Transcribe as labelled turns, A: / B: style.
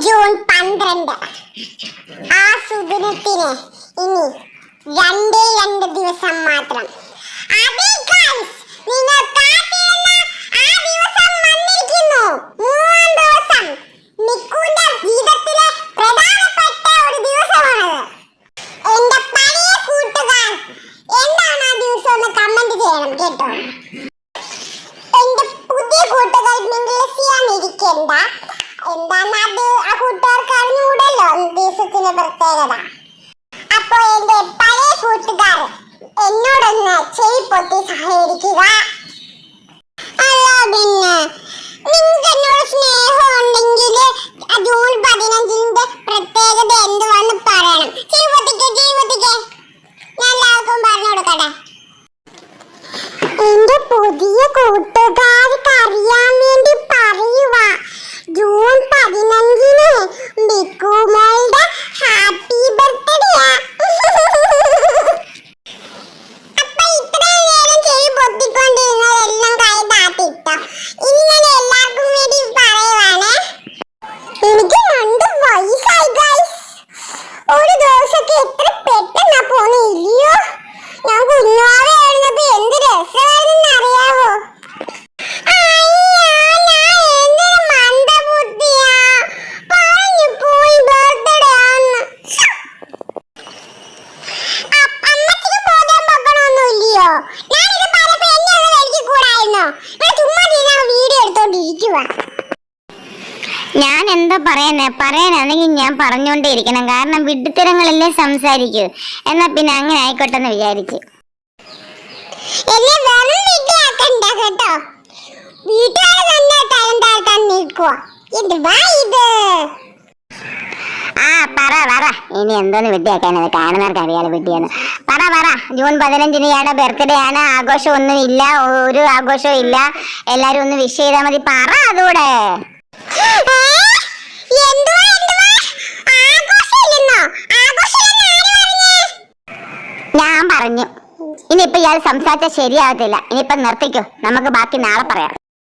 A: അറിയിക്കണ്ട ആ സുദിനത്തിന് ഇനി രണ്ടേ രണ്ട് ദിവസം മാത്രം നിങ്ങൾ കാത്തിരുന്ന ആ ദിവസം വന്നിരിക്കുന്നു. മൂന്നാം ദിവസം. ഒരു ദിവസമാണത്. കൂട്ടുകാർ എന്താണ് ആ ചെയ്യണം കേട്ടോ എന്റെ പുതിയ കൂട്ടുകാർ മിംഗ്ലസിയാന്നിരിക്കണ്ട എന്താണ് അത് ആ കൂട്ടുകാർക്ക് അറിഞ്ഞുകൂടല്ലോ ദിവസത്തിന്റെ പ്രത്യേകത. അപ്പോ എന്റെ പഴയ കൂട്ടുകാർ എന്നോടൊന്ന് ചെവി പൊത്തി സഹകരിക്കുക. ചുമ്മാ വീഡിയോ എടുത്തോണ്ടിരിക്കുവാ.
B: ഞാൻ എന്താ പറയുന്നേ? പറയാനാണെങ്കിൽ ഞാൻ പറഞ്ഞുകൊണ്ടേ ഇരിക്കണം. കാരണം വിഡ്ഢിത്തരങ്ങളല്ലേ സംസാരിക്കൂ. എന്നാ പിന്നെ അങ്ങനെ ആയിക്കോട്ടെ എന്ന് വിചാരിച്ചു
A: തന്നെ തരം താഴ്ത്താൻ നിൽക്കുക ഇത്.
B: ആ പറ പറ. ഇനി എന്തോന്ന് വിദ്യയാക്കാനത് കാണുന്നവർക്ക് അറിയാലോ വിദ്യയെന്ന് പറ പറ. ജൂൺ പതിനഞ്ചിന് ഇയാളുടെ ബർത്ത്ഡേ ആണ്. ആഘോഷം ഒന്നും ഇല്ല. ഒരു ആഘോഷവും ഇല്ല. എല്ലാരും ഒന്ന് വിഷ് ചെയ്താൽ മതി. പറ അതുകൂടെ. ഞാൻ പറഞ്ഞു. ഇനിയിപ്പോ ഇയാൾ സംസാരിച്ചാൽ ശരിയാവത്തില്ല. ഇനിയിപ്പൊ നിർത്തിക്കോ. നമുക്ക് ബാക്കി നാളെ പറയാം.